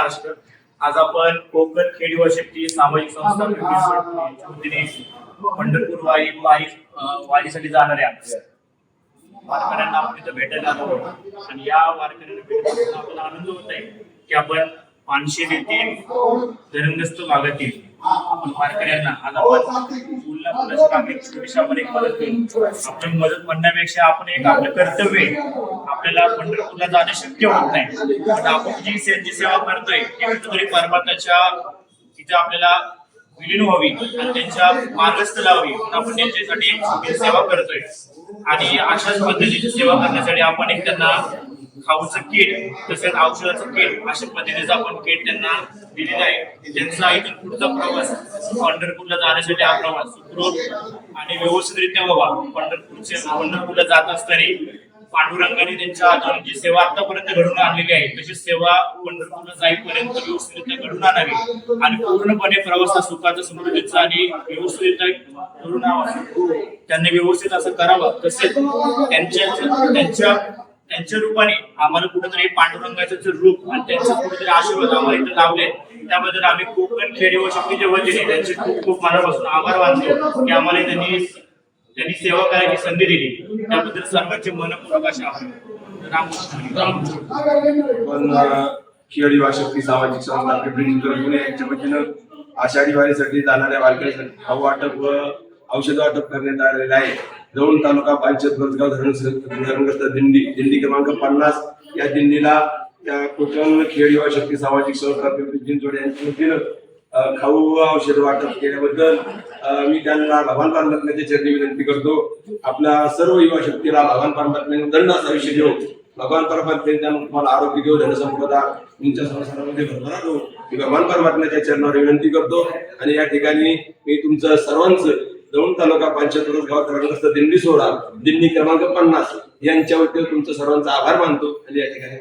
महाराष्ट्र. आज आपण कोकण खेड शक्ती सामाजिक संस्था वतीने पंढरपूर वारी वारीसाठी जाणाऱ्या वारकऱ्यांना आपण इथं भेटायला आलो. आणि या वारकऱ्यांना भेटून आपल्याला आनंद होत आहे की आपण पानशे येथील धरणग्रस्त भागातील आपण वारकऱ्यांना आज आपण मदत करू. आपण मदत म्हणण्यापेक्षा आपण एक आपलं कर्तव्य आपल्याला पंढरपूरला जाणं शक्य होत नाही. पण आपण जी त्यांची सेवा करतोय ती कुठेतरी परमात्माच्या तिथे आपल्याला विलीन व्हावी आणि त्यांच्या मार्गस्थ लावावी. आपण त्यांच्यासाठी सेवा करतोय. आणि अशाच पद्धतीची सेवा करण्यासाठी आपण एक त्यांना खाऊचं किट तसेच औषधाचं किट अशा पद्धतीचं आपण किट त्यांना दिलेलं आहे. त्यांचा इथून पुढचा प्रवास पंढरपूरला जाण्यासाठी हा प्रवास सुखरूप आणि व्यवस्थितरित्या व्हावा पंढरपूरचे पंढरपूरला जात असताना पांडुरंगाने त्यांच्या अजून जी सेवा आतापर्यंत घडून आणलेली आहे तशी सेवा पंढरपूरला जाईपर्यंत व्यवस्थितरित्या घडून आणावी. आणि पूर्णपणे प्रवास हा सुखाचा समृद्धीचा आणि व्यवस्थितरित्या घडून आवा त्यांनी व्यवस्थित असं करावं. तसेच त्यांच्या त्यांच्या त्यांच्या रूपाने आम्हाला कुठेतरी पांडुरंगाचं रूप आणि त्यांचे कुठेतरी आशीर्वाद आम्हाला इथे लावले त्याबद्दल आम्ही कोकण खेडे व शक्तीच्या वतीने त्यांचे खूप खूप मनापासून आभार मानतो की आम्हाला त्यांनी त्यांनी सेवा करायची संधी दिली. त्याबद्दल सर्वांचे मनपूर्वक असे आभार खेळी वा शक्ती सामाजिक संस्था पिंपरी चिंचवड पुणे यांच्या वतीनं आषाढी वारीसाठी जाणाऱ्या वारकऱ्यांसाठी खाऊ वाटप व औषध वाटप करण्यात आलेलं आहे. दौंड तालुका पंचायत बसगाव धरण धरणग्रस्त दिंडी दिंडी क्रमांक पन्नास. या दिंडीला त्या कोकण खेळ युवा शक्ती सामाजिक संस्था पिंपरी यांच्या वतीनं खाऊ व औषध वाटप केल्याबद्दल मी त्यांना भगवान पारमात्म्याच्या चरणी विनंती करतो. आपल्या सर्व युवा शक्तीला भगवान पारमात्म्याने दंड असा आयुष्य देऊ भगवान परमात्म्याने तुम्हाला आरोग्य देऊ धनसंपदा तुमच्या संसारामध्ये भरभरा देऊ मी भगवान परमात्म्याच्या चरणावर विनंती करतो. आणि या ठिकाणी मी तुमचं सर्वांचं दौंड तालुका पंचायत गाव धरणग्रस्त दिंडी सोहळा दिंडी क्रमांक पन्नास यांच्या वतीनं तुमचं सर्वांचा आभार मानतो आणि या ठिकाणी